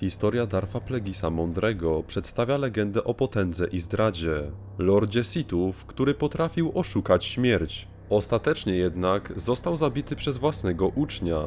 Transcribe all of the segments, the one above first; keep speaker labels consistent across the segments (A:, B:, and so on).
A: Historia Darfa Plegisa Mądrego przedstawia legendę o potędze i zdradzie. Lordzie Sithów, który potrafił oszukać śmierć. Ostatecznie jednak został zabity przez własnego ucznia.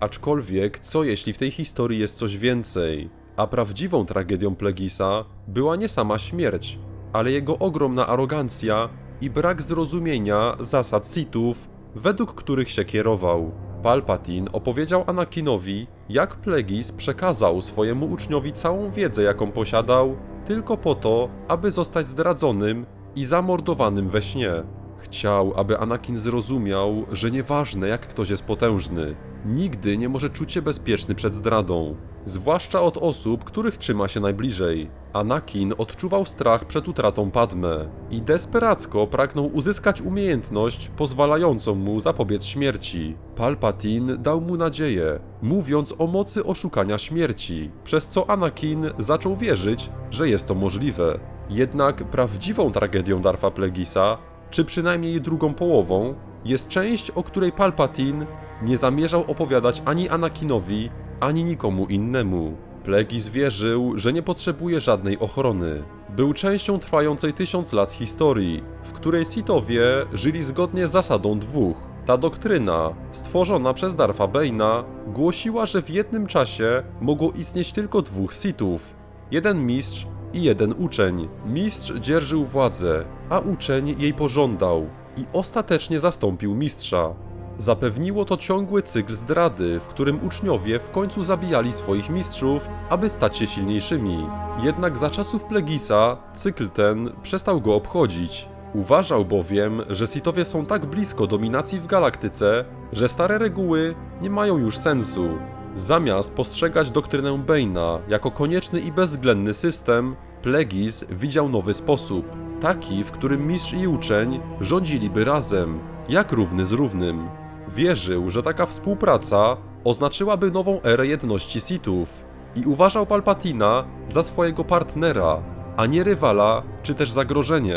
A: Aczkolwiek, co jeśli w tej historii jest coś więcej? A prawdziwą tragedią Plegisa była nie sama śmierć, ale jego ogromna arogancja i brak zrozumienia zasad Sithów, według których się kierował. Palpatine opowiedział Anakinowi, jak Plegis przekazał swojemu uczniowi całą wiedzę, jaką posiadał, tylko po to, aby zostać zdradzonym i zamordowanym we śnie. Chciał, aby Anakin zrozumiał, że nieważne jak ktoś jest potężny, nigdy nie może czuć się bezpieczny przed zdradą, zwłaszcza od osób, których trzyma się najbliżej. Anakin odczuwał strach przed utratą Padme i desperacko pragnął uzyskać umiejętność pozwalającą mu zapobiec śmierci. Palpatine dał mu nadzieję, mówiąc o mocy oszukania śmierci, przez co Anakin zaczął wierzyć, że jest to możliwe. Jednak prawdziwą tragedią Darfa Plegisa czy przynajmniej drugą połową, jest część, o której Palpatine nie zamierzał opowiadać ani Anakinowi, ani nikomu innemu. Plegis wierzył, że nie potrzebuje żadnej ochrony. Był częścią trwającej tysiąc lat historii, w której Sithowie żyli zgodnie z zasadą dwóch. Ta doktryna, stworzona przez Darfa Bane'a, głosiła, że w jednym czasie mogło istnieć tylko dwóch Sithów. Jeden mistrz i jeden uczeń. Mistrz dzierżył władzę, a uczeń jej pożądał i ostatecznie zastąpił mistrza. Zapewniło to ciągły cykl zdrady, w którym uczniowie w końcu zabijali swoich mistrzów, aby stać się silniejszymi. Jednak za czasów Plegisa cykl ten przestał go obchodzić. Uważał bowiem, że Sithowie są tak blisko dominacji w galaktyce, że stare reguły nie mają już sensu. Zamiast postrzegać doktrynę Bane'a jako konieczny i bezwzględny system, Plegis widział nowy sposób. Taki, w którym mistrz i uczeń rządziliby razem, jak równy z równym. Wierzył, że taka współpraca oznaczyłaby nową erę jedności Sithów i uważał Palpatina za swojego partnera, a nie rywala czy też zagrożenie.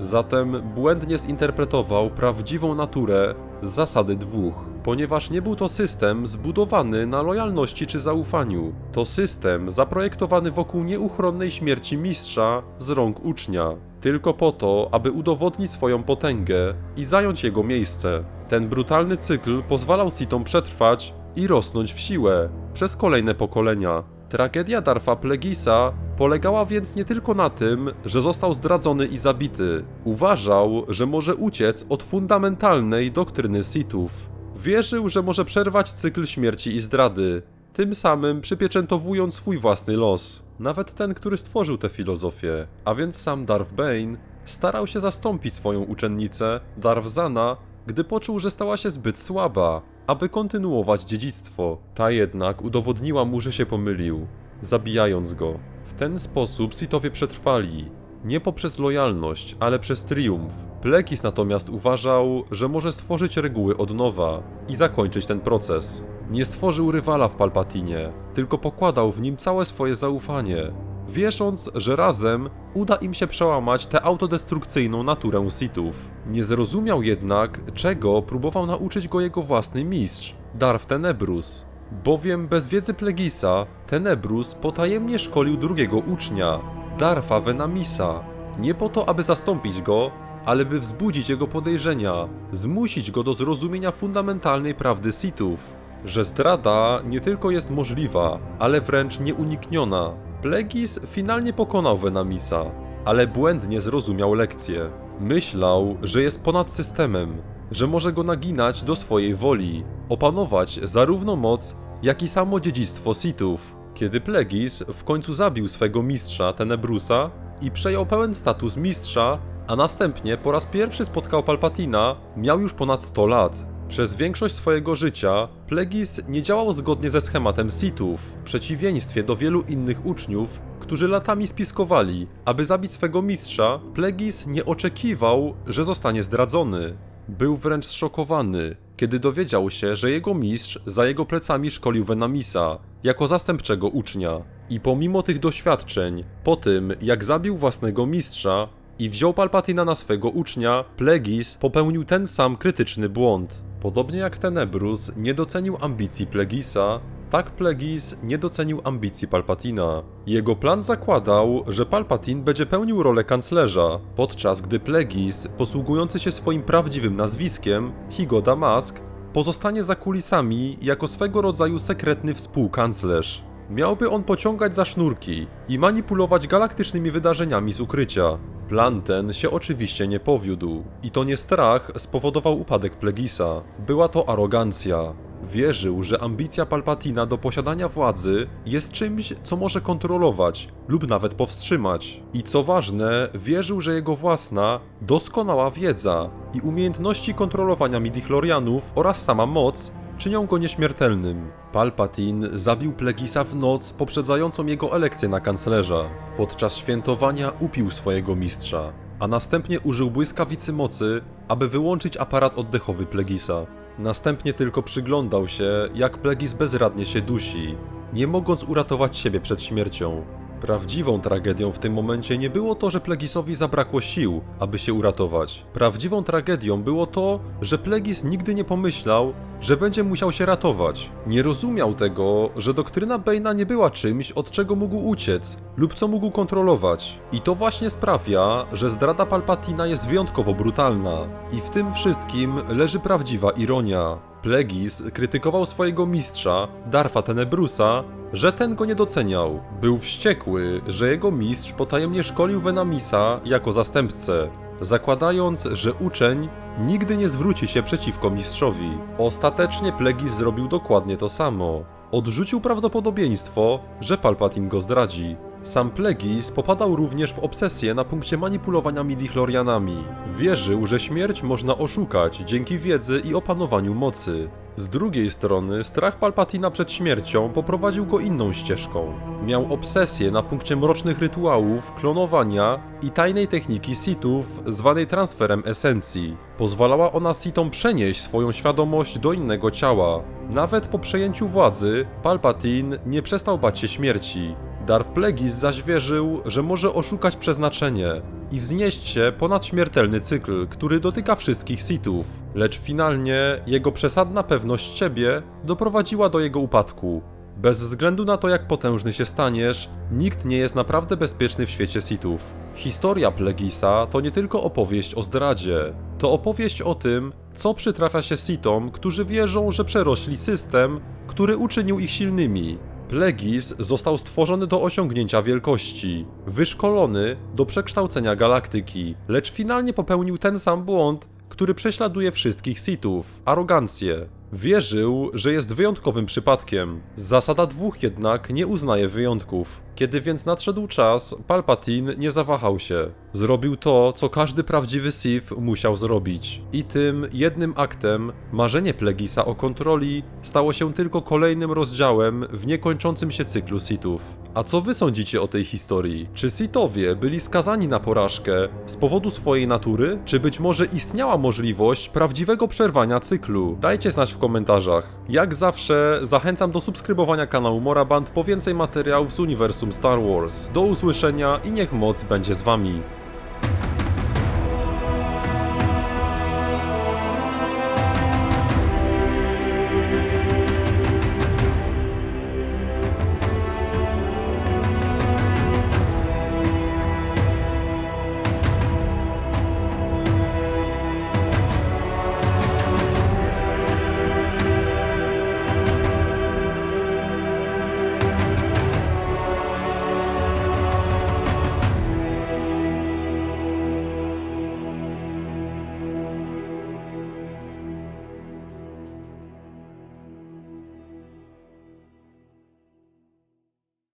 A: Zatem błędnie zinterpretował prawdziwą naturę zasady dwóch, ponieważ nie był to system zbudowany na lojalności czy zaufaniu. To system zaprojektowany wokół nieuchronnej śmierci mistrza z rąk ucznia, tylko po to, aby udowodnić swoją potęgę i zająć jego miejsce. Ten brutalny cykl pozwalał Sithom przetrwać i rosnąć w siłę przez kolejne pokolenia. Tragedia Darfa Plegisa polegała więc nie tylko na tym, że został zdradzony i zabity. Uważał, że może uciec od fundamentalnej doktryny Sithów. Wierzył, że może przerwać cykl śmierci i zdrady, tym samym przypieczętowując swój własny los. Nawet ten, który stworzył tę filozofię, a więc sam Darth Bane, starał się zastąpić swoją uczennicę, Darth Zana, gdy poczuł, że stała się zbyt słaba, aby kontynuować dziedzictwo. Ta jednak udowodniła mu, że się pomylił, zabijając go. W ten sposób Sithowie przetrwali, nie poprzez lojalność, ale przez triumf. Plekis natomiast uważał, że może stworzyć reguły od nowa i zakończyć ten proces. Nie stworzył rywala w Palpatinie, tylko pokładał w nim całe swoje zaufanie, wierząc, że razem uda im się przełamać tę autodestrukcyjną naturę Sithów. Nie zrozumiał jednak, czego próbował nauczyć go jego własny mistrz, Darth Tenebrus. Bowiem bez wiedzy Plegisa, Tenebrus potajemnie szkolił drugiego ucznia, Darfa Venamisa. Nie po to, aby zastąpić go, ale by wzbudzić jego podejrzenia, zmusić go do zrozumienia fundamentalnej prawdy Sithów, że zdrada nie tylko jest możliwa, ale wręcz nieunikniona. Plegis finalnie pokonał Venamisa, ale błędnie zrozumiał lekcję. Myślał, że jest ponad systemem, że może go naginać do swojej woli, opanować zarówno moc, jak i samo dziedzictwo Sithów. Kiedy Plegis w końcu zabił swego mistrza Tenebrusa i przejął pełen status mistrza, a następnie po raz pierwszy spotkał Palpatina, miał już ponad 100 lat. Przez większość swojego życia Plegis nie działał zgodnie ze schematem Sithów, w przeciwieństwie do wielu innych uczniów, którzy latami spiskowali, aby zabić swego mistrza, Plegis nie oczekiwał, że zostanie zdradzony. Był wręcz zszokowany, kiedy dowiedział się, że jego mistrz za jego plecami szkolił Venamisa jako zastępczego ucznia. I pomimo tych doświadczeń, po tym jak zabił własnego mistrza i wziął Palpatina na swego ucznia, Plegis popełnił ten sam krytyczny błąd. Podobnie jak Tenebrus nie docenił ambicji Plegisa, tak Plegis nie docenił ambicji Palpatina. Jego plan zakładał, że Palpatine będzie pełnił rolę kanclerza, podczas gdy Plegis, posługujący się swoim prawdziwym nazwiskiem, Higo Damask, pozostanie za kulisami jako swego rodzaju sekretny współkanclerz. Miałby on pociągać za sznurki i manipulować galaktycznymi wydarzeniami z ukrycia. Plan ten się oczywiście nie powiódł i to nie strach spowodował upadek Plegisa. Była to arogancja. Wierzył, że ambicja Palpatina do posiadania władzy jest czymś, co może kontrolować lub nawet powstrzymać. I co ważne, wierzył, że jego własna, doskonała wiedza i umiejętności kontrolowania midichlorianów oraz sama moc czynią go nieśmiertelnym. Palpatine zabił Plegisa w noc poprzedzającą jego elekcję na kanclerza. Podczas świętowania upił swojego mistrza, a następnie użył błyskawicy mocy, aby wyłączyć aparat oddechowy Plegisa. Następnie tylko przyglądał się, jak Plegis bezradnie się dusi, nie mogąc uratować siebie przed śmiercią. Prawdziwą tragedią w tym momencie nie było to, że Plegisowi zabrakło sił, aby się uratować. Prawdziwą tragedią było to, że Plegis nigdy nie pomyślał, że będzie musiał się ratować. Nie rozumiał tego, że doktryna Bane'a nie była czymś, od czego mógł uciec lub co mógł kontrolować. I to właśnie sprawia, że zdrada Palpatina jest wyjątkowo brutalna. I w tym wszystkim leży prawdziwa ironia. Plegis krytykował swojego mistrza, Darfa Tenebrusa, że ten go nie doceniał. Był wściekły, że jego mistrz potajemnie szkolił Venamisa jako zastępcę, zakładając, że uczeń nigdy nie zwróci się przeciwko mistrzowi. Ostatecznie Plegis zrobił dokładnie to samo. Odrzucił prawdopodobieństwo, że Palpatine go zdradzi. Sam Plegis popadał również w obsesję na punkcie manipulowania midichlorianami. Wierzył, że śmierć można oszukać dzięki wiedzy i opanowaniu mocy. Z drugiej strony, strach Palpatina przed śmiercią poprowadził go inną ścieżką. Miał obsesję na punkcie mrocznych rytuałów, klonowania i tajnej techniki Sithów zwanej transferem esencji. Pozwalała ona Sithom przenieść swoją świadomość do innego ciała. Nawet po przejęciu władzy, Palpatine nie przestał bać się śmierci. Darth Plagueis zaś wierzył, że może oszukać przeznaczenie i wznieść się ponad śmiertelny cykl, który dotyka wszystkich Sithów. Lecz finalnie jego przesadna pewność siebie doprowadziła do jego upadku. Bez względu na to, jak potężny się staniesz, nikt nie jest naprawdę bezpieczny w świecie Sithów. Historia Plegisa to nie tylko opowieść o zdradzie, to opowieść o tym, co przytrafia się Sithom, którzy wierzą, że przerośli system, który uczynił ich silnymi. Plegis został stworzony do osiągnięcia wielkości, wyszkolony do przekształcenia galaktyki, lecz finalnie popełnił ten sam błąd, który prześladuje wszystkich Sithów arogancję. Wierzył, że jest wyjątkowym przypadkiem. Zasada dwóch jednak nie uznaje wyjątków. Kiedy więc nadszedł czas, Palpatine nie zawahał się. Zrobił to, co każdy prawdziwy Sith musiał zrobić. I tym jednym aktem marzenie Plegisa o kontroli stało się tylko kolejnym rozdziałem w niekończącym się cyklu Sithów. A co wy sądzicie o tej historii? Czy Sithowie byli skazani na porażkę z powodu swojej natury? Czy być może istniała możliwość prawdziwego przerwania cyklu? Dajcie znać w komentarzach. Jak zawsze zachęcam do subskrybowania kanału Moraband po więcej materiałów z uniwersum Star Wars. Do usłyszenia i niech moc będzie z wami.